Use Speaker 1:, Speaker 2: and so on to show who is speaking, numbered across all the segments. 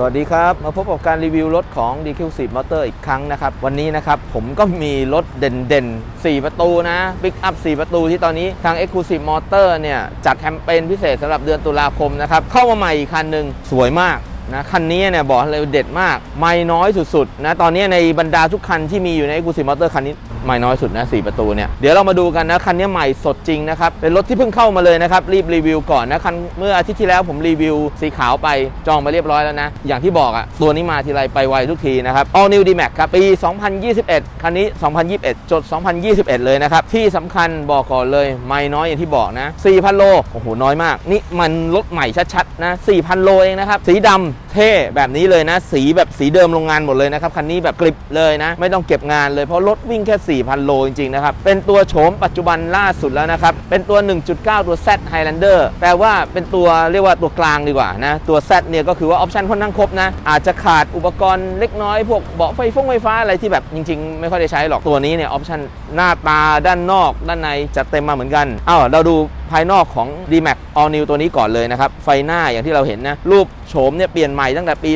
Speaker 1: สวัสดีครับ มาพบกับการรีวิวรถของ DQ10 Motor อีกครั้งนะครับ วันนี้นะครับผมก็มีรถเด่นๆ 4 ประตูนะปิกอัพ 4 ประตูที่ตอนนี้ทาง Exclusive Motor เนี่ย จัดแคมเปญพิเศษสำหรับเดือนตุลาคมนะครับ เข้ามาใหม่อีกคันหนึ่งสวยมาก นะคันนี้เนี่ยบอกเลยเด็ดมาก ไม่น้อยสุดๆนะตอนนี้ในบรรดาทุกคันที่มีอยู่ใน Exclusive Motor คันนี้ไม่น้อยสุดนะ4ประตูเนี่ยเดี๋ยวเรามาดูกันนะคันนี้ใหม่สดจริงนะครับเป็นรถที่เพิ่งเข้ามาเลยนะครับรีบรีวิวก่อนนะคันเมื่ออาทิตย์ที่แล้วผมรีวิวสีขาวไปจองไปเรียบร้อยแล้วนะ อย่างที่บอกอะตัวนี้มาทีไรไปไวทุกทีนะครับ All New D-Max ครับปี 2021 คันนี้ 2021 จด 2021 เลยนะครับที่สำคัญบอกก่อนเลยไม่น้อยอย่างที่บอกนะ4,000โลโอ้โหน้อยมาก นี่มันรถใหม่ชัดๆนะ4,000โลเองนะครับสีดำเท่แบบนี้เลยนะ สีแบบสีเดิมโรงงานหมดเลยนะครับ คันนี้แบบกริบเลยนะ ไม่ต้องเก็บงานเลยเพราะรถวิ่งแค่ 4,000 โลจริงๆนะครับ เป็นตัวโฉมปัจจุบันล่าสุดแล้วนะครับ เป็นตัว 1.9 ตัว Z Highlander แปลว่าเป็นตัวเรียกว่าตัวกลางดีกว่านะ ตัว Z เนี่ยก็คือว่าออปชันค่อนข้างครบนะ อาจจะขาดอุปกรณ์เล็กน้อยพวกเบาะไฟฟงไฟฟ้าอะไรที่แบบจริง ๆ ไม่ค่อยได้ใช้หรอกตัวนี้เนี่ยออปชันหน้าตาด้านนอก ด้านในจัดเต็มมาเหมือนกันอ้าวเราดูภายนอกของ D-Max All New ตัวนี้ก่อนเลยนะครับไฟหน้าอย่างที่เราเห็นนะรูป โฉมเนี่ยเปลี่ยนใหม่ตั้งแต่ปี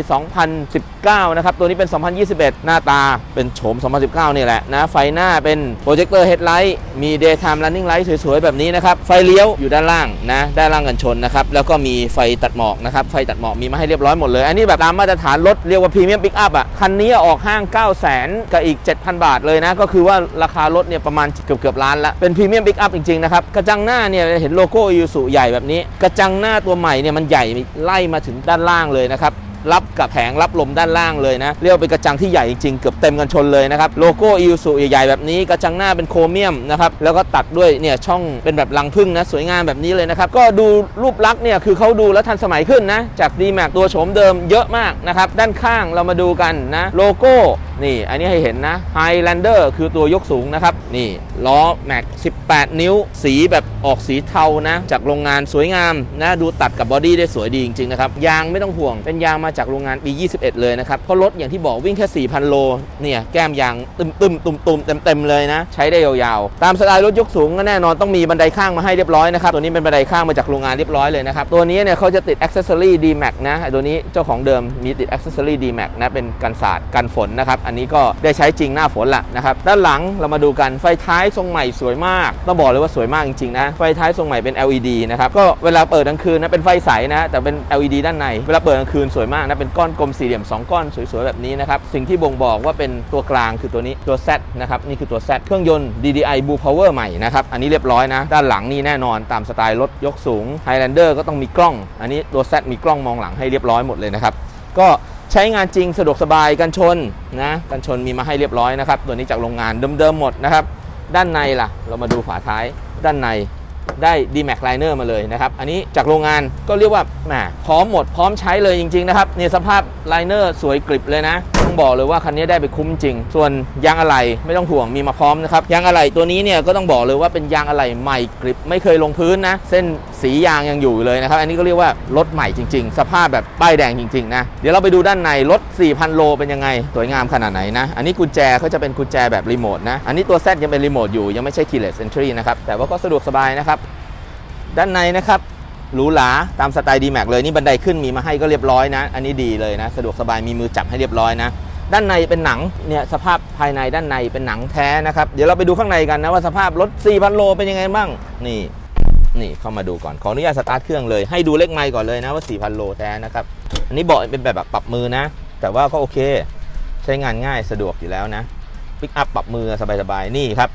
Speaker 1: 2010 2019 นะครับ ตัวนี้เป็น 2021 หน้าตาเป็นโฉม 2019 นี่แหละนะ ไฟหน้าเป็นโปรเจคเตอร์เฮดไลท์มี Daytime Running Light สวยๆ แบบนี้นะครับ ไฟเลี้ยวอยู่ด้านล่างนะ ด้านล่างกันชนนะครับ แล้วก็มีไฟตัดหมอกนะครับ ไฟตัดหมอกมีมาให้เรียบร้อยหมดเลย อันนี้แบบตามมาตรฐานรถเรียกว่าพรีเมียมปิกอัพอะ คันนี้ออกห้าง 9 0 0 0 0 0 กับอีก 7,000 บาทเลยนะ ก็คือว่าราคารถเนี่ยประมาณเกือบเกือบๆล้านละเป็นพรีเมียมปิกอัพจริงๆนะครับกระจังหน้าเนี่ยเห็นโลโก้ยูสุใหญ่แบบนี้ กระจังหน้าตัวใหม่เนี่ยมันใหญ่ไล่มาถึงด้านล่างเลยนะครับ รับกับแผงรับลมด้านล่างเลยนะ เรียกเป็นกระจังที่ใหญ่จริงๆ เกือบเต็มกันชนเลยนะครับ โลโก้อิวสุใหญ่ๆแบบนี้กระจังหน้าเป็นโครเมียมนะครับ แล้วก็ตัดด้วยเนี่ยช่องเป็นแบบรังพึ่งนะสวยงามแบบนี้เลยนะครับ ก็ดูรูปลักษณ์เนี่ยคือเขาดูแล้วทันสมัยขึ้นนะ จาก d m a x ตัวโฉมเดิมเยอะมากนะครับ ด้านข้างเรามาดูกันนะโลโก้นี่ อันนี้ให้เห็นนะ Highlander คือตัวยกสูงนะครับ นี่ ล้อแม็ก18 นิ้ว สีแบบออกสีเทานะ จากโรงงานสวยงามนะ ดูตัดกับบอดี้ได้สวยดีจริง ๆ นะครับ ยางไม่ต้องห่วง เป็นยางมาจากโรงงานปี 21 เลยนะครับเพราะรถอย่างที่บอกวิ่งแค่ 4,000 โล เนี่ย แก้มยางตึมตึมตุมตุมเต็มเต็มเลยนะ ใช้ได้ยาวๆ ตามสไตล์รถยกสูงก็แน่นอนต้องมีบันไดข้างมาให้เรียบร้อยนะครับ ตัวนี้เป็นบันไดข้างมาจากโรงงานเรียบร้อยเลยนะครับ ตัวนี้เนี่ยเขาจะติด accessory D-Max นะไอ้ตัวนี้เจ้าของเดิมมีติด accessory D-Max นะเป็นกันศาสตร์กันฝนนะครับอันนี้ก็ได้ใช้จริงหน้าฝนละนะครับด้านหลังเรามาดูกันไฟท้ายทรงใหม่สวยมากต้องบอกเลยว่าสวยมากจริงๆนะไฟท้ายทรงใหม่เป็น LED นะครับก็เวลาเปิดกลางคืนนะเป็นไฟใสนะแต่เป็น LED ด้านในเวลาเปิดกลางคืนสวยมากนะเป็นก้อนกลมสี่เหลี่ยม 2 ก้อนสวยๆแบบนี้นะครับสิ่งที่บ่งบอกว่าเป็นตัวกลางคือตัวนี้ตัว Z นะครับนี่คือตัว Z เครื่องยนต์ DDI Blue Power ใหม่นะครับอันนี้เรียบร้อยนะ ด้านหลังนี่แน่นอนตามสไตล์รถยกสูง Highlander ก็ต้องมีกล้อง อันนี้ตัว Z มีกล้องมองหลังให้เรียบร้อยหมดเลยนะครับก็ใช้งานจริงสะดวกสบายกันชนนะกันชนมีมาให้เรียบร้อยนะครับตัวนี้จากโรงงานเดิมๆหมดนะครับด้านในล่ะ เรามาดูฝาท้ายด้านใน ได้ D-Max Liner มาเลยนะครับ อันนี้จากโรงงานก็เรียกว่าแหมพร้อมหมดพร้อมใช้เลยจริง ๆ นะครับเนี่ยสภาพไลเนอร์สวยกริบเลยนะ ต้องบอกเลยว่าคันนี้ได้ไปคุ้มจริง ส่วนยางอะไหล่ไม่ต้องห่วงมีมาพร้อมนะครับยางอะไหล่ตัวนี้เนี่ยก็ต้องบอกเลยว่าเป็นยางอะไหล่ใหม่กริบไม่เคยลงพื้นนะ เส้นสียางยังอยู่เลยนะครับ อันนี้ก็เรียกว่ารถใหม่จริง ๆ สภาพแบบป้ายแดงจริงๆนะเดี๋ยวเราไปดูด้านในรถ 4,000 โลเป็นยังไงสวยงามขนาดไหนนะอันนี้กุญแจเขาจะเป็นกุญแจแบบรีโมทนะอันนี้ตัว Z ยังเป็นรีโมทอยู่ยังไม่ใช่ keyless entry นะครับแต่ว่าก็สะดวกสบายนะครับด้านในนะครับ หรูหราตามสไตล์ D-Max เลยนี่บันไดขึ้นมีมาให้ก็เรียบร้อยนะ อันนี้ดีเลยนะ สะดวกสบายมีมือจับให้เรียบร้อยนะ ด้านในเป็นหนังเนี่ยสภาพภายในด้านในเป็นหนังแท้นะครับ เดี๋ยวเราไปดูข้างในกันนะว่าสภาพรถ 4,000 โลเป็นยังไงบ้างนี่นี่เข้ามาดูก่อนขออนุญาตสตาร์ทเครื่องเลยให้ดูเลขไมล์ก่อนเลยนะว่า 4,000 โลแท้นะครับอันนี้เบาะเป็นแบบปรับมือนะ แต่ว่าก็โอเค ใช้งานง่ายสะดวกอยู่แล้วนะ ปิกอัพปรับมือสบายๆ นี่ครับ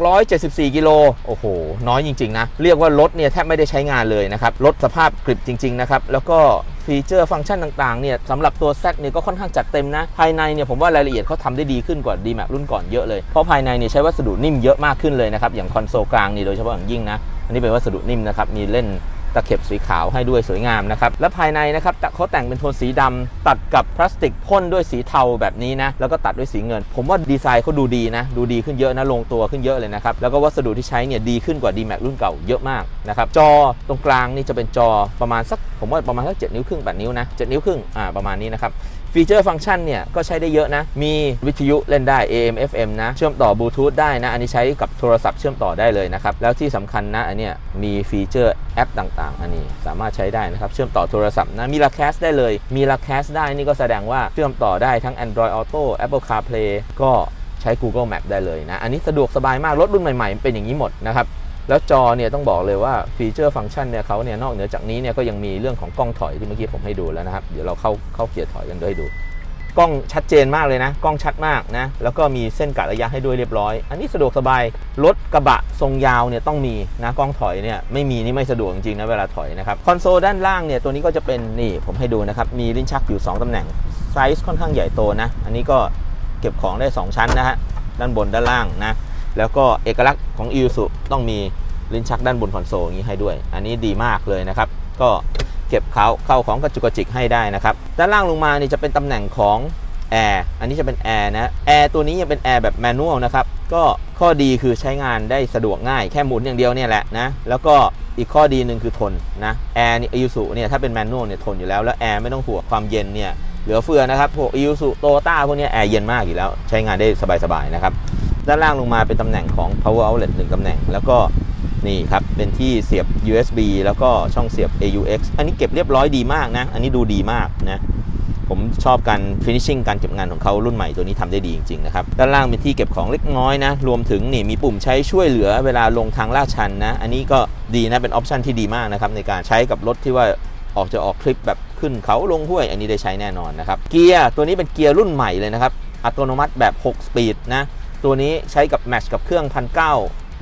Speaker 1: 4,674 กิโล โอ้โห น้อยจริง ๆ นะ เรียกว่ารถเนี่ยแทบไม่ได้ใช้งานเลยนะครับ รถสภาพกริบจริง ๆ นะครับ แล้วก็ฟีเจอร์ฟังก์ชันต่างๆ เนี่ยสำหรับตัว Z เนี่ยก็ค่อนข้างจัดเต็มนะ ภายในเนี่ยผมว่ารายละเอียดเขาทำได้ดีขึ้นกว่า D-Max รุ่นก่อนเยอะเลย เพราะภายในเนี่ยใช้วัสดุนิ่มเยอะมากขึ้นเลยนะครับ อย่างคอนโซลกลางนี่โดยเฉพาะอย่างยิ่งนะ อันนี้เป็นวัสดุนิ่มนะครับ มีเล่น ตะเข็บสีขาวให้ด้วยสวยงามนะครับ และภายในนะครับเขาแต่งเป็นโทนสีดำตัดกับพลาสติกพ่นด้วยสีเทาแบบนี้นะ แล้วก็ตัดด้วยสีเงิน ผมว่าดีไซน์เขาดูดีนะ ดูดีขึ้นเยอะนะ ลงตัวขึ้นเยอะเลยนะครับ แล้วก็วัสดุที่ใช้เนี่ยดีขึ้นกว่า D-Max รุ่นเก่าเยอะมากนะครับ จอตรงกลางนี่จะเป็นจอประมาณสัก ผมว่าประมาณสัก7นิ้วครึ่ง8นิ้วนะ7นิ้วครึ่งอ่าประมาณนี้นะครับ ฟีเจอร์ฟังก์ชันเนี่ยก็ใช้ได้เยอะนะ มีวิทยุเล่นได้ AM FM นะ เชื่อมต่อบลูทูธได้นะ อันนี้ใช้กับโทรศัพท์เชื่อมต่อได้เลยนะครับ แล้วที่สำคัญนะ อันเนี้ยมีฟีเจอร์แอปต่างๆ อันนี้สามารถใช้ได้นะครับ เชื่อมต่อโทรศัพท์นะ มีลาแคสได้เลย มีลาแคสได้นี่ก็แสดงว่าเชื่อมต่อได้ทั้ง Android Auto Apple CarPlay ก็ใช้ Google Map ได้เลยนะ อันนี้สะดวกสบายมาก รถรุ่นใหม่ๆ เป็นอย่างนี้หมดนะครับ แล้วจอเนี่ยต้องบอกเลยว่าฟีเจอร์ฟังก์ชันเนี่ยเขาเนี่ยนอกเหนือจากนี้เนี่ยก็ยังมีเรื่องของกล้องถอยที่เมื่อกี้ผมให้ดูแล้วนะครับ เดี๋ยวเราเข้าเข้าเกียร์ถอยกันด้วยดู กล้องชัดเจนมากเลยนะ กล้องชัดมากนะ แล้วก็มีเส้นกะระยะให้ด้วยเรียบร้อย อันนี้สะดวกสบาย รถกระบะทรงยาวเนี่ยต้องมีนะกล้องถอยเนี่ยไม่มีนี่ไม่สะดวกจริงๆนะเวลาถอยนะครับคอนโซลด้านล่างเนี่ยตัวนี้ก็จะเป็นนี่ผมให้ดูนะครับมีลิ้นชักอยู่ 2ตำแหน่งไซส์ค่อนข้างใหญ่โตนะ อันนี้ก็เก็บของได้ 2 ชั้นนะฮะด้านบนด้านล่างนะ แล้วก็เอกลักษณ์ของ i ิ s u ต้องมีลิ้นชักด้านบนคอนโซลอย่างนี้ให้ด้วย อันนี้ดีมากเลยนะครับ ก็เก็บเขาเข้าของกระจุกกระจิกให้ได้นะครับ ด้านล่างลงมานี่จะเป็นตำแหน่งของแอร์อันนี้จะเป็นแอร์นะแอร์ตัวนี้ยังเป็นแอร์แบบแมนนวลนะครับ ก็ข้อดีคือใช้งานได้สะดวกง่ายแค่หมุนอย่างเดียวเนี่ยแหละนะ แล้วก็อีกข้อดีหนึ่งคือทนนะแอร์นี่ยูสุเนี่ยถ้าเป็นแมนนวลเนี่ยทนอยู่แล้วแล้วแอร์ไม่ต้องห่วงความเย็นเนี่ยเหลือเฟือนะครับพวกยูสุโตต้าพวกเนี้ยแอร์เย็นมากอยู่แล้ว ใช้งานได้สบายๆนะครับ ด้านล่างลงมาเป็นตำแหน่งของ power outlet 1ตำแหน่ง แล้วก็นี่ครับ เป็นที่เสียบ USB แล้วก็ช่องเสียบ AUX อันนี้เก็บเรียบร้อยดีมากนะ อันนี้ดูดีมากนะ ผมชอบการ finishing การเก็บงานของเขารุ่นใหม่ตัวนี้ทำได้ดีจริง ๆ นะครับ ด้านล่างเป็นที่เก็บของเล็กน้อยนะ รวมถึงนี่มีปุ่มใช้ช่วยเหลือเวลาลงทางลาดชันนะ อันนี้ก็ดีนะ เป็นออปชันที่ดีมากนะครับในการใช้กับรถที่ว่าออกจะออกทริปแบบขึ้นเขาลงห้วย อันนี้ได้ใช้แน่นอนนะครับ เกียร์ตัวนี้เป็นเกียร์รุ่นใหม่เลยนะครับ อัตโนมัติแบบ 6 สปีดนะ ตัวนี้ใช้กับแมชกับเครื่องพันเก้า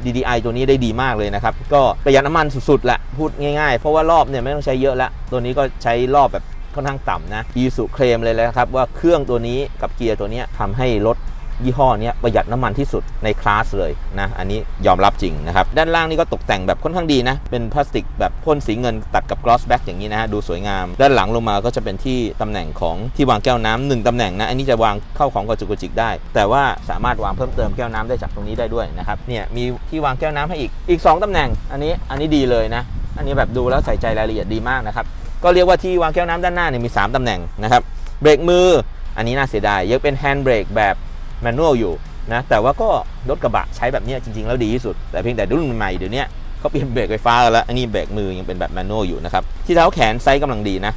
Speaker 1: DDI ตัวนี้ได้ดีมากเลยนะครับ ก็ประหยัดน้ำมันสุดๆแหละพูดง่ายๆ เพราะว่ารอบเนี่ยไม่ต้องใช้เยอะละตัวนี้ก็ใช้รอบแบบค่อนข้างต่ำนะอีสุเคลมเลยนะครับว่าเครื่องตัวนี้กับเกียร์ตัวนี้ทำให้รถ ยี่ห้อเนี้ยประหยัดน้ำมันที่สุดในคลาสเลยนะอันนี้ยอมรับจริงนะครับด้านล่างนี่ก็ตกแต่งแบบค่อนข้างดีนะเป็นพลาสติกแบบพ่นสีเงินตัดกับกลอสแบ็กอย่างนี้นะฮะดูสวยงาม ด้านหลังลงมาก็จะเป็นที่ตำแหน่งของที่วางแก้วน้ำหนึ่งตำแหน่งนะอันนี้จะวางเข้าของกระจุกกระจิกได้ แต่ว่าสามารถวางเพิ่มเติมแก้วน้ำได้จากตรงนี้ได้ด้วยนะครับเนี่ยมีที่วางแก้วน้ำให้อีกอีก 2ตำแหน่ง อันนี้อันนี้ดีเลยนะอันนี้แบบดูแล้วใส่ใจรายละเอียดดีมากนะครับก็เรียกว่าที่วางแก้วน้ำด้านหน้าเนี่ยมี 3ตำแหน่งนะครับเบรกมืออันนี้น่าเสียดายยังเป็นแฮนด์เบรกแบบ แมนนวลอยู่นะแต่ว่าก็รถกระบะใช้แบบนี้จริง ๆ แล้วดีที่สุด แต่เพียงแต่รุ่นใหม่เดี๋ยวนี้เขาเปลี่ยนเบรกไฟฟ้าแล้วอันนี้เบรกมือยังเป็นแบบแมนนวลอยู่นะครับที่เท้าแขนไซส์กำลังดีนะ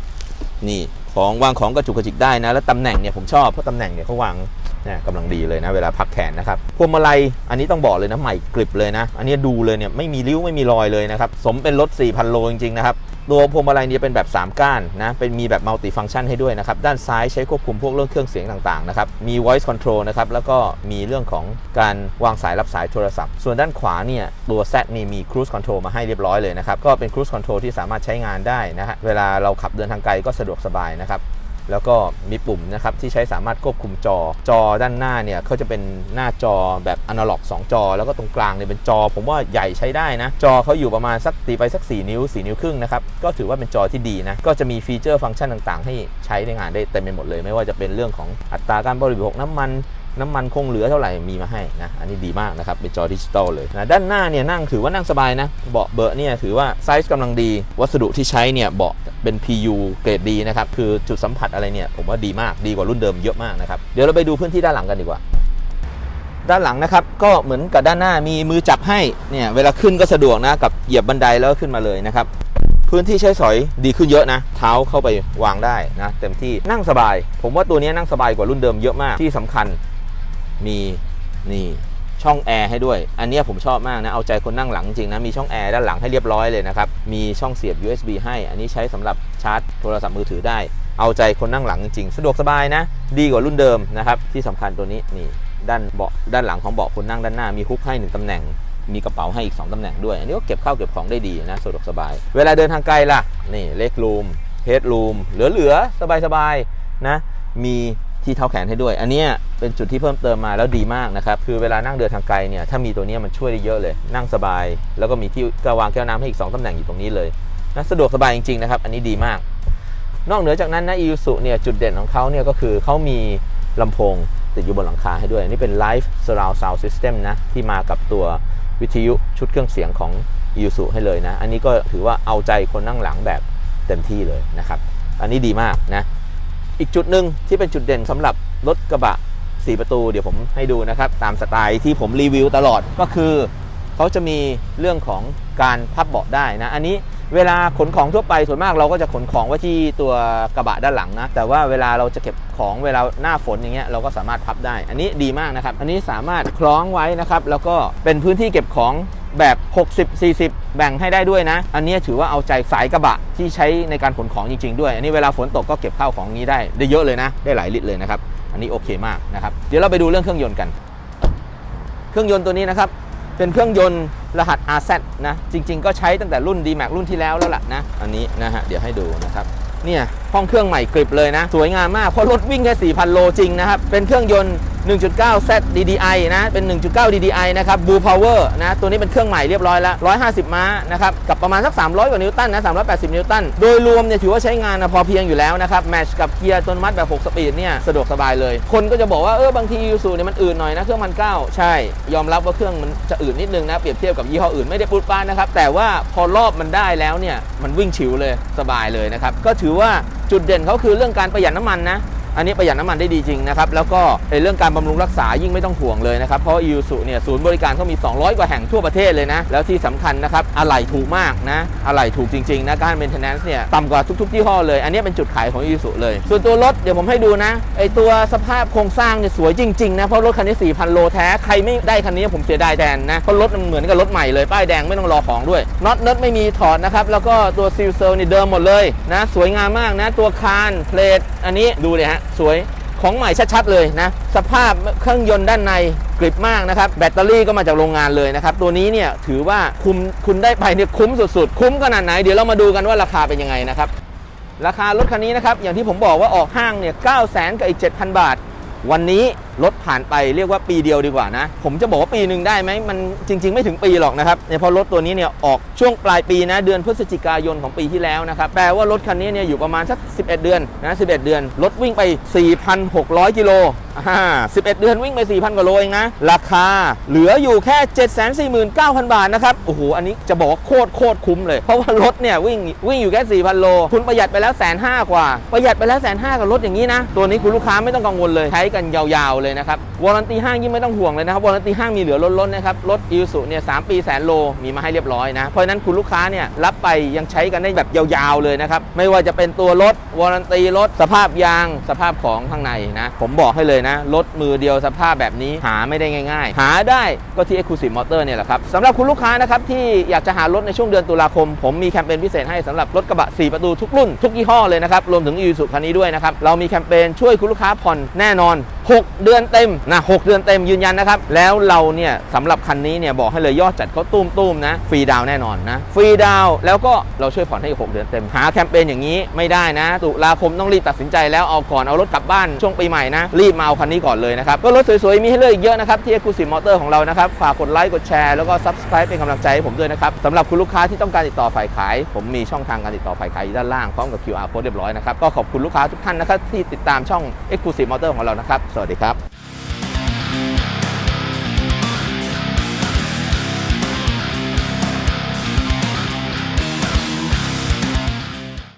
Speaker 1: นี่ของวางของกระจุกกระจิกได้นะ แล้วตำแหน่งเนี่ยผมชอบเพราะตำแหน่งเนี่ยเขาวาง นี่ยกำลังดีเลยนะเวลาพักแขนนะครับพวงมาลัยอันนี้ต้องบอกเลยนะใหม่กริบเลยนะ อันนี้ดูเลยเนี่ยไม่มีริ้วไม่มีรอยเลยนะครับสมเป็นรถ 4,000 โลจริงๆนะครับตัวพวงมาลัยเนี่ยเป็นแบบ 3 ก้านนะเป็นมีแบบมัลติฟัง c t ชันให้ด้วยนะครับ ด้านซ้ายใช้ควบคุมพวกเรื่องเครื่องเสียงต่างๆนะครับมี voice control นะครับแล้วก็มีเรื่องของการวางสายรับสายโทรศัพท์ ส่วนด้านขวาเนี่ยตัว Z นี่มี cruise control มาให้เรียบร้อยเลยนะครับก็เป็น cruise control ที่สามารถใช้งานได้นะฮะเวลาเราขับเดินทางไกลก็สะดวกสบายนะครับ แล้วก็มีปุ่มนะครับที่ใช้สามารถควบคุมจอ จอด้านหน้าเนี่ยเขาจะเป็นหน้าจอแบบอนาล็อก2จอ แล้วก็ตรงกลางเนี่ยเป็นจอ ผมว่าใหญ่ใช้ได้นะ จอเขาอยู่ประมาณสักตีไปสัก 4 นิ้ว 4 นิ้วครึ่งนะครับ ก็ถือว่าเป็นจอที่ดีนะ ก็จะมีฟีเจอร์ฟังก์ชันต่างๆ ให้ใช้ในงานได้เต็มไปหมดเลย ไม่ว่าจะเป็นเรื่องของอัตราการบริโภคน้ำมัน น้ำมันคงเหลือเท่าไหร่มีมาให้นะอันนี้ดีมากนะครับเป็นจอดิจิตอลเลยนะด้านหน้าเนี่ยนั่งถือว่านั่งสบายนะเบาะเบอะเนี่ยถือว่าไซส์กำลังดี วัสดุที่ใช้เนี่ยเบาะเป็น PU เกรดดีนะครับคือจุดสัมผัสอะไรเนี่ยผมว่าดีมากดีกว่ารุ่นเดิมเยอะมากนะครับเดี๋ยวเราไปดูพื้นที่ด้านหลังกันดีกว่าด้านหลังนะครับก็เหมือนกับด้านหน้ามีมือจับให้เนี่ยเวลาขึ้นก็สะดวกนะกับเหยียบบันไดแล้วก็ขึ้นมาเลยนะครับพื้นที่ใช้สอยดีขึ้นเยอะนะ เท้าเข้าไปวางได้นะ เต็มที่นั่งสบาย ผมว่าตัวนี้นั่งสบายกว่ารุ่นเดิมเยอะมากที่สำคัญ มีนี่ช่องแอร์ให้ด้วย อันนี้ผมชอบมากนะ เอาใจคนนั่งหลังจริงนะ มีช่องแอร์ด้านหลังให้เรียบร้อยเลยนะครับ มีช่องเสียบ USB ให้ อันนี้ใช้สำหรับชาร์จโทรศัพท์มือถือได้ เอาใจคนนั่งหลังจริง สะดวกสบายนะ ดีกว่ารุ่นเดิมนะครับ ที่สำคัญตัวนี้นี่ด้านเบาะด้านหลังของเบาะคนนั่งด้านหน้ามีฮุกให้หนึ่งตำแหน่ง มีกระเป๋าให้อีก 2ตำแหน่งด้วย อันนี้ก็เก็บข้าวเก็บของได้ดีนะ สะดวกสบาย เวลาเดินทางไกลล่ะ นี่เล็กรูมเฮดรูมเหลือๆสบายๆนะ มี ที่เท้าแขนให้ด้วย อันนี้เป็นจุดที่เพิ่มเติมมาแล้วดีมากนะครับ คือเวลานั่งเดินทางไกลเนี่ย ถ้ามีตัวนี้มันช่วยได้เยอะเลย นั่งสบาย แล้วก็มีที่กระวางแก้วน้ำให้อีก 2ตำแหน่งอยู่ตรงนี้เลยนะสะดวกสบายจริงๆนะครับ อันนี้ดีมาก นอกเหนือจากนั้นนะอี u สุเนี่ยจุดเด่นของเขาเนี่ยก็คือเขามีลำโพงติดอยู่บนหลังคาให้ด้วย นี่เป็น Live Surround Sound System นะ ที่มากับตัววิทยุชุดเครื่องเสียงของอี u สุให้เลยนะ อันนี้ก็ถือว่าเอาใจคนนั่งหลังแบบเต็มที่เลยนะครับ อันนี้ดีมากนะ อีกจุดหนึ่งที่เป็นจุดเด่นสำหรับรถกระบะ 4 ประตู เดี๋ยวผมให้ดูนะครับ ตามสไตล์ที่ผมรีวิวตลอดก็คือเขาจะมีเรื่องของการพับเบาะได้นะ อันนี้เวลาขนของทั่วไปส่วนมากเราก็จะขนของไว้ที่ตัวกระบะด้านหลังนะ แต่ว่าเวลาเราจะเก็บของเวลาหน้าฝนอย่างเงี้ยเราก็สามารถพับได้ อันนี้ดีมากนะครับ อันนี้สามารถคล้องไว้นะครับ แล้วก็เป็นพื้นที่เก็บของ แบบ 60 40 แบ่งให้ได้ด้วยนะ อันนี้ถือว่าเอาใจสายกระบะที่ใช้ในการขนของจริง ๆ ด้วย อันนี้เวลาฝนตกก็เก็บข้าวของนี้ได้ได้เยอะเลยนะ ได้หลายลิตรเลยนะครับ อันนี้โอเคมากนะครับ เดี๋ยวเราไปดูเรื่องเครื่องยนต์กัน เครื่องยนต์ตัวนี้นะครับ เป็นเครื่องยนต์รหัส RZ นะ จริง ๆ ก็ใช้ตั้งแต่รุ่น DMAX รุ่นที่แล้วแล้วล่ะนะ อันนี้นะฮะ เดี๋ยวให้ดูนะครับเนี่ยห้องเครื่องใหม่กริบเลยนะ สวยงามมากเพราะรถวิ่งแค่4,000 โลจริงนะครับ เป็นเครื่องยนต์ 1.9 Z DDI นะ เป็น 1.9 DDI นะครับ Blue Power นะ ตัวนี้เป็นเครื่องใหม่เรียบร้อยแล้ว 150 ม้า นะครับ กับประมาณสัก 300 กว่านิวตันนะ 380 นิวตัน โดยรวมเนี่ยถือว่าใช้งานนะพอเพียงอยู่แล้วนะครับ แมชกับเกียร์ตัวมัดแบบ 6 สปีดเนี่ย สะดวกสบายเลย คนก็จะบอกว่า เออ บางทียูสูเนี่ยมันอืดหน่อยนะ เครื่องมันเก้าใช่ ยอมรับว่าเครื่องมันจะอืดนิดนึงนะ เปรียบเทียบกับยี่ห้ออื่นไม่ได้ปุดป้านนะครับ แต่ว่าพอรอบมันได้แล้วเนี่ย มันวิ่งฉิวเลย สบายเลยนะครับ ก็ถือว่าจุดเด่นเขาคือเรื่องการประหยัดน้ำมันนะ อันนี้ประหยัดน้ำมันได้ดีจริงนะครับแล้วก็ในเรื่องการบำรุงรักษายิ่งไม่ต้องห่วงเลยนะครับเพราะอีซูเนี่ยศูนย์บริการเขามี 200 กว่าแห่งทั่วประเทศเลยนะแล้วที่สำคัญนะครับอะไหล่ถูกมากนะอะไหล่ถูกจริงๆนะการ maintenance เนี่ยต่ำกว่าทุกๆยี่ห้อเลย อันนี้เป็นจุดขายของอีซูเลย ส่วนตัวรถเดี๋ยวผมให้ดูนะไอตัวสภาพโครงสร้างเนี่ยสวยจริงๆนะเพราะรถคันนี้4,000โลแท้ใครไม่ได้คันนี้ผมเสียดายแทนนะเพราะรถมันเหมือนกับรถใหม่เลยป้ายแดงไม่ต้องรอของด้วยน็อตเนิร์ดไม่มีถอดนะครับแล้วก็ตัวซีลเซลนี่เดิมหมดเลยนะสวยงามมากนะตัวคานเพลทอันนี้ดูเลยฮะสวยของใหม่ชัดๆเลยนะ สภาพเครื่องยนต์ด้านในกริบมากนะครับ แบตเตอรี่ก็มาจากโรงงานเลยนะครับ ตัวนี้เนี่ยถือว่าคุมคุณได้ไปเนี่ยคุ้มสุดๆ คุ้มขนาดไหน เดี๋ยวเรามาดูกันว่าราคาเป็นยังไงนะครับ ราคารถคันนี้นะครับ อย่างที่ผมบอกว่าออกห้างเนี่ยเก้าแสนกับอีก 7,000 บาท วันนี้ รถผ่านไปเรียกว่าปีเดียวดีกว่านะ ผมจะบอกว่าปีหนึ่งได้ไหมมันจริง ๆ ไม่ถึงปีหรอกนะครับเนี่ยเพราะรถตัวนี้เนี่ยออกช่วงปลายปีนะเดือนพฤศจิกายนของปีที่แล้วนะครับแปลว่ารถคันนี้เนี่ยอยู่ประมาณสัก 11 เดือนนะ11 เดือนรถวิ่งไป 4,600 กิโลอ่า11 เดือนวิ่งไป 4,000 กว่าโลเองนะ ราคาเหลืออยู่แค่ 749,000 บาทนะครับโอ้โหอันนี้จะบอกว่าโคตรโคตรคุ้มเลย เพราะว่ารถเนี่ยวิ่งวิ่งอยู่แค่ 4,000 โล คุณประหยัดไปแล้วแสนห้ากว่า ประหยัดไปแล้วแสนห้ากับรถอย่างนี้นะตัวนี้คุณลูกค้าไม่ต้องกังวลเลยใช้กันยาวๆเลยนะครับวอร์ n ตีห้างยิ่งไม่ต้องห่วงเลยนะครับวอร์ n ตีห้างมีเหลือล้นๆนะครับรถอีซูเนี่ยสปีแสนโลมีมาให้เรียบร้อยนะเพราะฉะนั้นคุณลูกค้าเนี่ยรับไปยังใช้กันได้แบบยาวๆเลยนะครับไม่ว่าจะเป็นตัวรถวอร์ n ตีรถสภาพยางสภาพของข้างในนะผมบอกให้เลยนะรถมือเดียวสภาพแบบนี้หาไม่ได้ง่าย ๆ หาได้ก็ที่ Exclusive Motor เนี่ยแหละครับสำหรับคุณลูกค้านะครับที่อยากจะหารถในช่วงเดือนตุลาคม ผมมีแคมเปญพิเศษให้สำหรับรถกระบะ 4 ประตูทุกรุ่น ทุกยี่ห้อเลยนะครับรวมถึง i s u คันนี้ด้วยนะครับเรามีแคมเปญช่วยคุณลูกค้าผ่อนแน่นอน 6 เดือนเต็มนะ6เดือนเต็มยืนยันนะครับ แล้วเราเนี่ยสำหรับคันนี้เนี่ยบอกให้เลยยอดจัดเขาตุ้มตุ้มๆนะฟรีดาวแน่นอนนะฟรีดาวแล้วก็เราช่วยผ่อนให้อีก6เดือนเต็มหาแคมเปญอย่างนี้ไม่ได้นะ ตุลาคมต้องรีบตัดสินใจแล้วเอาก่อนเอารถกลับบ้านช่วงปีใหม่นะ รีบมาเอาคันนี้ก่อนเลยนะครับ ก็รถสวยๆ มีให้เลือกอีกเยอะนะครับ ที่ Exclusive Motor ของเรานะครับ ฝากกดไลค์กดแชร์แล้วก็ Subscribe เป็นกำลังใจให้ผมด้วยนะครับสำหรับคุณลูกค้าที่ต้องการติดต่อฝ่ายขาย ผมมีช่องทางการติดต่อฝ่ายขายอยู่ด้านล่างพร้อมกับ QR code เรียบร้อยนะครับก็ขอบคุณลูกค้าทุกท่านนะครับที่ติดตามช่อง Exclusive Motor ของเรานะครับสวัสดีครับ